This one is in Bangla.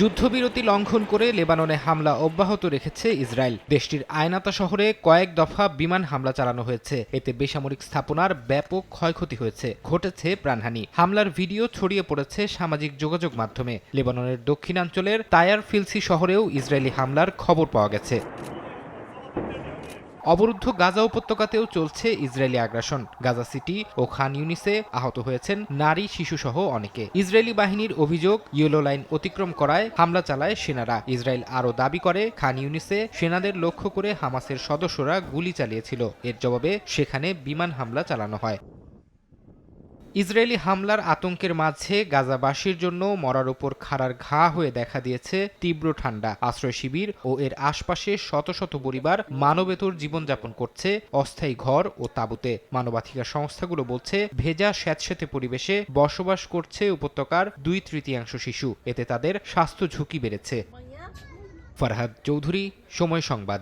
যুদ্ধবিরতি লঙ্ঘন করে লেবাননে হামলা অব্যাহত রেখেছে ইসরায়েল। দেশটির আয়নাতা শহরে কয়েক দফা বিমান হামলা চালানো হয়েছে। এতে বেসামরিক স্থাপনার ব্যাপক ক্ষয়ক্ষতি হয়েছে, ঘটেছে প্রাণহানি। হামলার ভিডিও ছড়িয়ে পড়েছে সামাজিক যোগাযোগ মাধ্যমে। লেবাননের দক্ষিণাঞ্চলের তায়ার ফিলসি শহরেও ইসরায়েলি হামলার খবর পাওয়া গেছে। অবরুদ্ধ গাজা উপত্যকাতেও চলছে ইসরায়েলি আগ্রাসন। গাজা সিটি ও খান ইউনিসে আহত হয়েছেন নারী, শিশুসহ অনেকে। ইসরায়েলি বাহিনীর অভিযোগ, ইয়েলো লাইন অতিক্রম করায় হামলা চালায় সেনারা। ইসরায়েল আরও দাবি করে, খান ইউনিসে সেনাদের লক্ষ্য করে হামাসের সদস্যরা গুলি চালিয়েছিল। এর জবাবে সেখানে বিমান হামলা চালানো হয়। ইসরায়েলি হামলার আতঙ্কের মাঝে গাজাবাসীর জন্য মরার উপর খাড়ার ঘা হয়ে দেখা দিয়েছে তীব্র ঠান্ডা, আশ্রয় শিবির ও এর আশপাশে শত শত পরিবার মানবেতর জীবনযাপন করছে অস্থায়ী ঘর ও তাঁবুতে। মানবাধিকার সংস্থাগুলো বলছে ভেজা স্যাঁতস্যাঁতে পরিবেশে বসবাস করছে উপত্যকার দুই তৃতীয়াংশ শিশু। এতে তাদের স্বাস্থ্য ঝুঁকি বেড়েছে। ফারহাদ চৌধুরী, সময় সংবাদ।